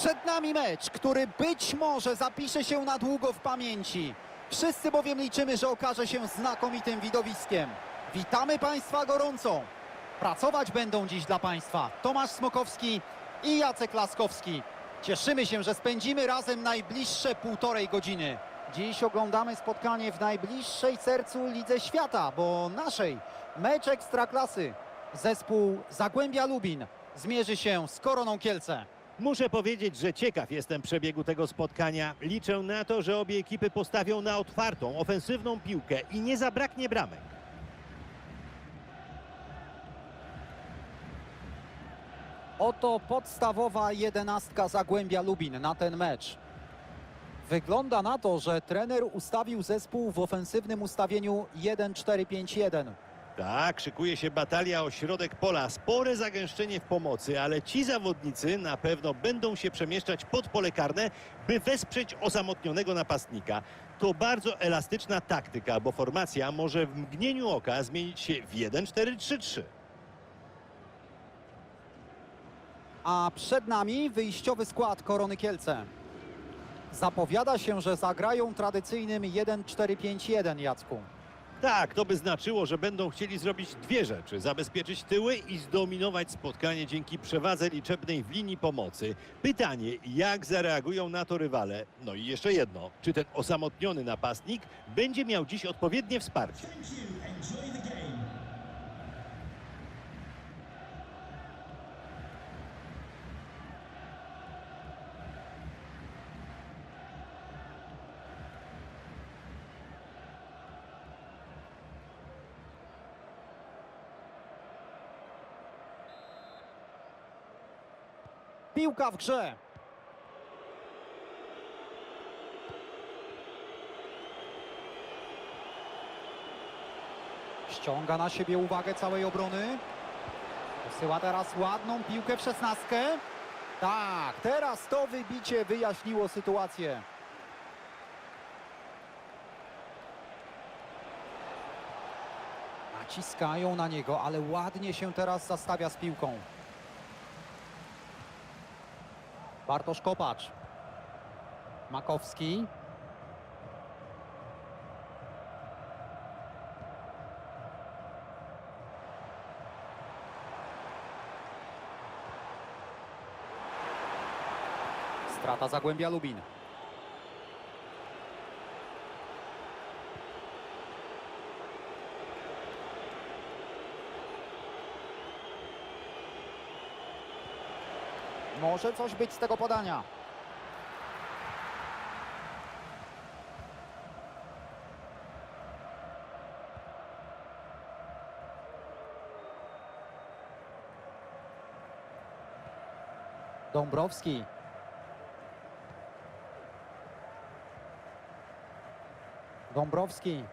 Przed nami mecz, który być może zapisze się na długo w pamięci. Wszyscy bowiem liczymy, że okaże się znakomitym widowiskiem. Witamy Państwa gorąco. Pracować będą dziś dla Państwa Tomasz Smokowski i Jacek Laskowski. Cieszymy się, że spędzimy razem najbliższe półtorej godziny. Dziś oglądamy spotkanie w najbliższej sercu Lidze Świata, bo naszej mecz ekstraklasy. Zespół Zagłębia Lubin zmierzy się z Koroną Kielce. Muszę powiedzieć, że ciekaw jestem przebiegu tego spotkania. Liczę na to, że obie ekipy postawią na otwartą, ofensywną piłkę i nie zabraknie bramek. Oto podstawowa jedenastka Zagłębia Lubin na ten mecz. Wygląda na to, że trener ustawił zespół w ofensywnym ustawieniu 1-4-5-1. Tak, szykuje się batalia o środek pola. Spore zagęszczenie w pomocy, ale ci zawodnicy na pewno będą się przemieszczać pod pole karne, by wesprzeć osamotnionego napastnika. To bardzo elastyczna taktyka, bo formacja może w mgnieniu oka zmienić się w 1-4-3-3. A przed nami wyjściowy skład Korony Kielce. Zapowiada się, że zagrają tradycyjnym 1-4-5-1 Jacku. Tak, to by znaczyło, że będą chcieli zrobić dwie rzeczy. Zabezpieczyć tyły i zdominować spotkanie dzięki przewadze liczebnej w linii pomocy. Pytanie, jak zareagują na to rywale? No i jeszcze jedno. Czy ten osamotniony napastnik będzie miał dziś odpowiednie wsparcie? Piłka w grze. Ściąga na siebie uwagę całej obrony. Posyła teraz ładną piłkę w szesnastkę. Tak, teraz to wybicie wyjaśniło sytuację. Naciskają na niego, ale ładnie się teraz zastawia z piłką. Bartosz Kopacz. Makowski. Strata Zagłębia Lubin. Może coś być z tego podania. Dąbrowski. Dąbrowski.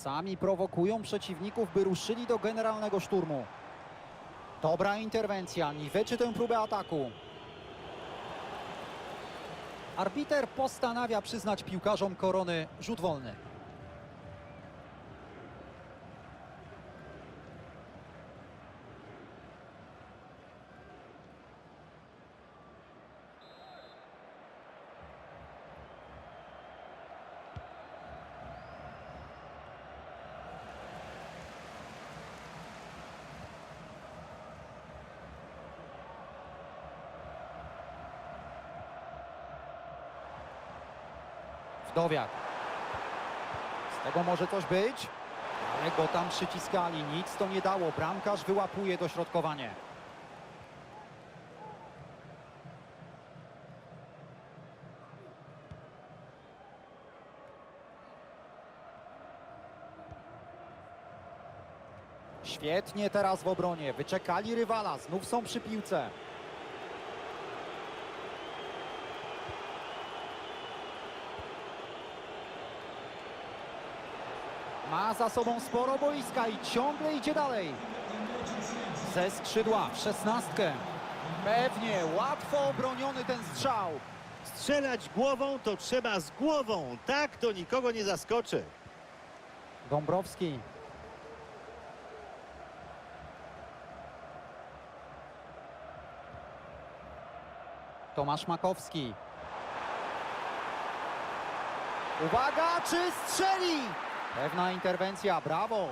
Sami prowokują przeciwników, by ruszyli do generalnego szturmu. Dobra interwencja, niweczy tę próbę ataku. Arbiter postanawia przyznać piłkarzom korony rzut wolny. Wdowiak. Z tego może coś być, ale go tam przyciskali. Nic to nie dało. Bramkarz wyłapuje dośrodkowanie. Świetnie teraz w obronie. Wyczekali rywala. Znów są przy piłce. za sobą sporo boiska i ciągle idzie dalej. Ze skrzydła w szesnastkę. Pewnie, łatwo obroniony ten strzał. Strzelać głową to trzeba z głową. Tak to nikogo nie zaskoczy. Dąbrowski. Tomasz Makowski. Uwaga, czy strzeli? Pewna interwencja, brawo.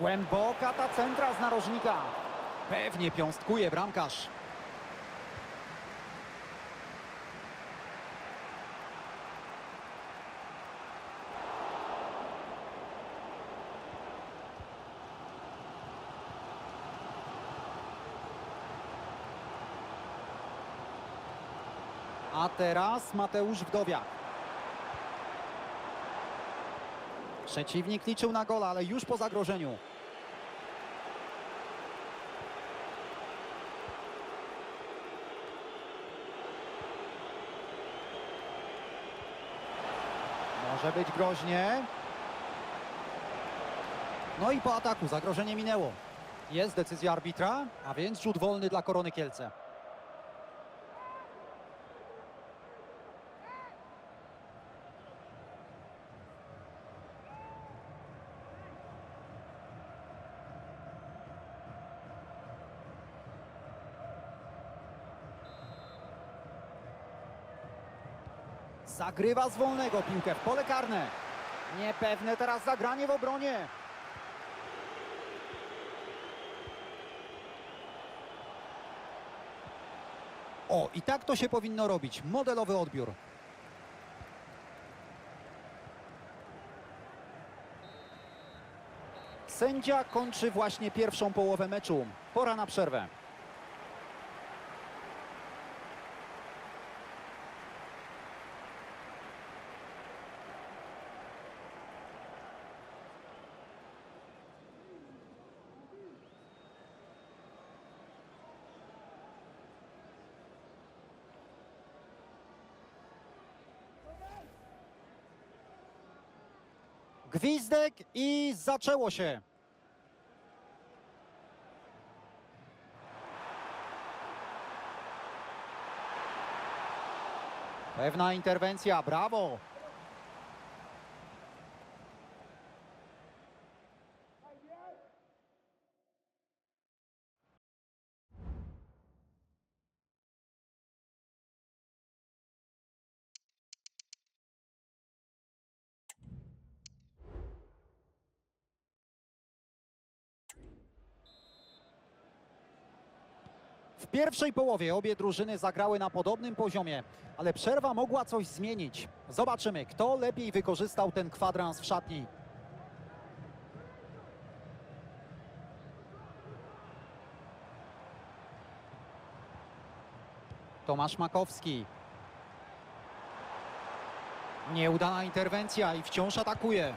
Głęboka ta centra z narożnika. Pewnie piąstkuje bramkarz. A teraz Mateusz Wdowiak. Przeciwnik liczył na gola, ale już po zagrożeniu. Może być groźnie. No i po ataku zagrożenie minęło. Jest decyzja arbitra, a więc rzut wolny dla Korony Kielce. Zagrywa z wolnego piłkę w pole karne. Niepewne teraz zagranie w obronie. O, i tak to się powinno robić. Modelowy odbiór. Sędzia kończy właśnie pierwszą połowę meczu. Pora na przerwę. Gwizdek i zaczęło się. Pewna interwencja, brawo. W pierwszej połowie obie drużyny zagrały na podobnym poziomie, ale przerwa mogła coś zmienić. Zobaczymy, kto lepiej wykorzystał ten kwadrans w szatni. Tomasz Makowski. Nieudana interwencja i wciąż atakuje.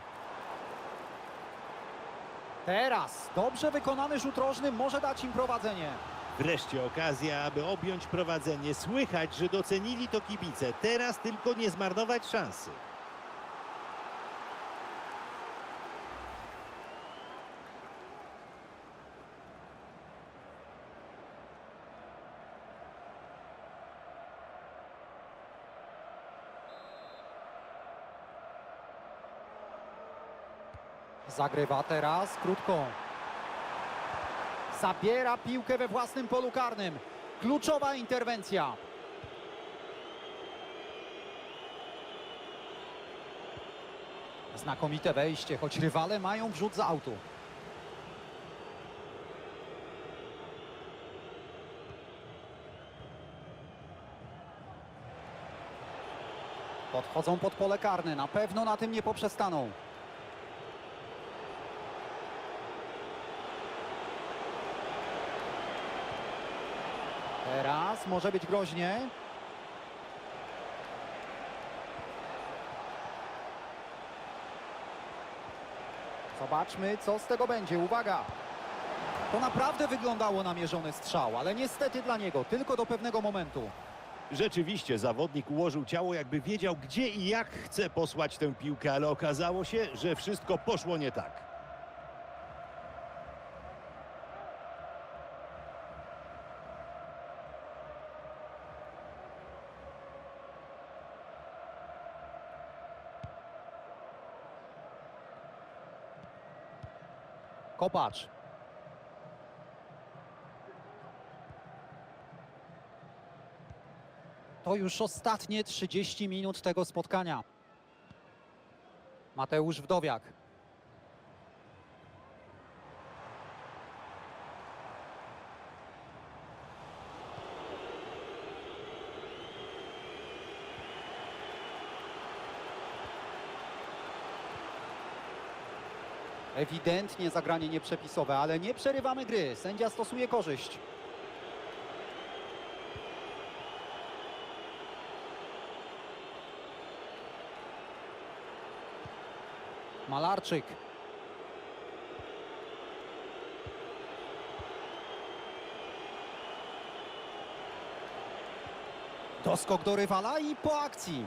Teraz dobrze wykonany rzut rożny może dać im prowadzenie. Wreszcie okazja, aby objąć prowadzenie. Słychać, że docenili to kibice. Teraz tylko nie zmarnować szansy. Zagrywa teraz krótko. Zabiera piłkę we własnym polu karnym. Kluczowa interwencja. Znakomite wejście, choć rywale mają wrzut z autu. Podchodzą pod pole karne, na pewno na tym nie poprzestaną. Teraz może być groźnie. Zobaczmy, co z tego będzie. Uwaga! To naprawdę wyglądało na mierzony strzał, ale niestety dla niego tylko do pewnego momentu. Rzeczywiście zawodnik ułożył ciało, jakby wiedział, gdzie i jak chce posłać tę piłkę, ale okazało się, że wszystko poszło nie tak. Kopacz. To już ostatnie 30 minut tego spotkania. Mateusz Wdowiak. Ewidentnie zagranie nieprzepisowe, ale nie przerywamy gry. Sędzia stosuje korzyść. Malarczyk. Doskok do rywala i po akcji.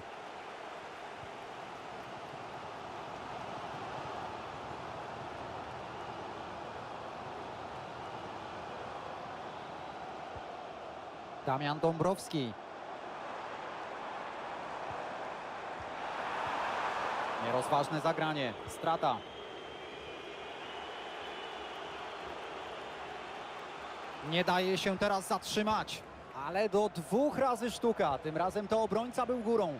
Damian Dąbrowski. Nierozważne zagranie. Strata. Nie daje się teraz zatrzymać. Ale do dwóch razy sztuka. Tym razem to obrońca był górą.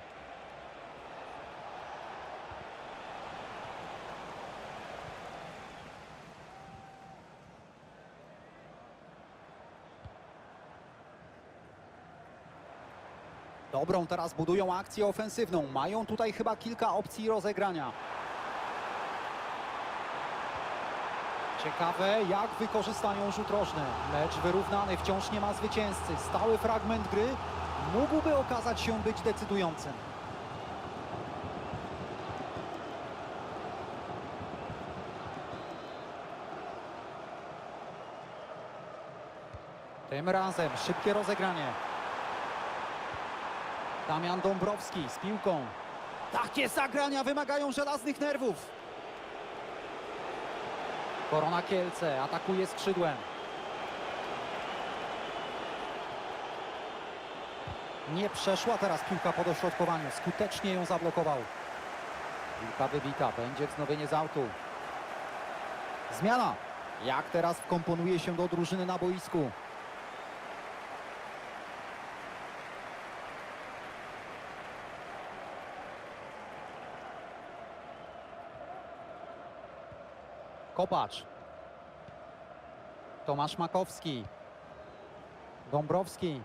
Dobrą teraz budują akcję ofensywną. Mają tutaj chyba kilka opcji rozegrania. Ciekawe, jak wykorzystają rzut rożny. Lecz wyrównany wciąż nie ma zwycięzcy. Stały fragment gry mógłby okazać się być decydującym. Tym razem szybkie rozegranie. Damian Dąbrowski z piłką. Takie zagrania wymagają żelaznych nerwów. Korona Kielce atakuje skrzydłem. Nie przeszła teraz piłka po dośrodkowaniu. Skutecznie ją zablokował. Piłka wybita. Będzie wznowienie z autu. Zmiana. Jak teraz wkomponuje się do drużyny na boisku? Kopacz. Tomasz Makowski. Dąbrowski.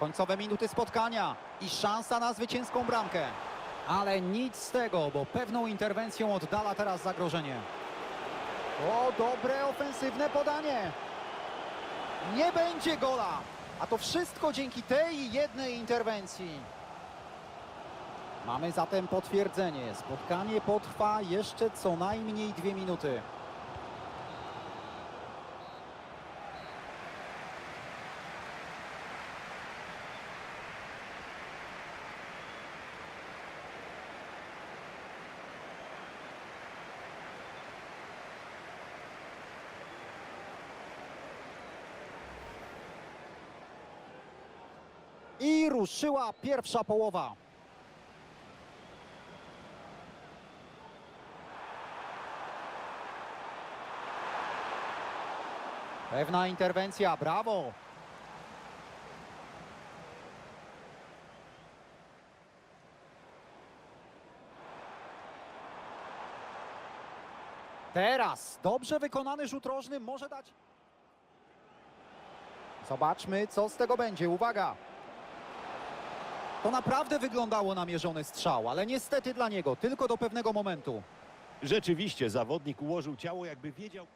Końcowe minuty spotkania i szansa na zwycięską bramkę. Ale nic z tego, bo pewną interwencją oddala teraz zagrożenie. O, dobre ofensywne podanie. Nie będzie gola. A to wszystko dzięki tej jednej interwencji. Mamy zatem potwierdzenie. Spotkanie potrwa jeszcze co najmniej dwie minuty. I ruszyła pierwsza połowa. Pewna interwencja, brawo. Teraz dobrze wykonany rzut rożny może dać. Zobaczmy, co z tego będzie. Uwaga. To naprawdę wyglądało na mierzony strzał, ale niestety dla niego tylko do pewnego momentu. Rzeczywiście zawodnik ułożył ciało, jakby wiedział.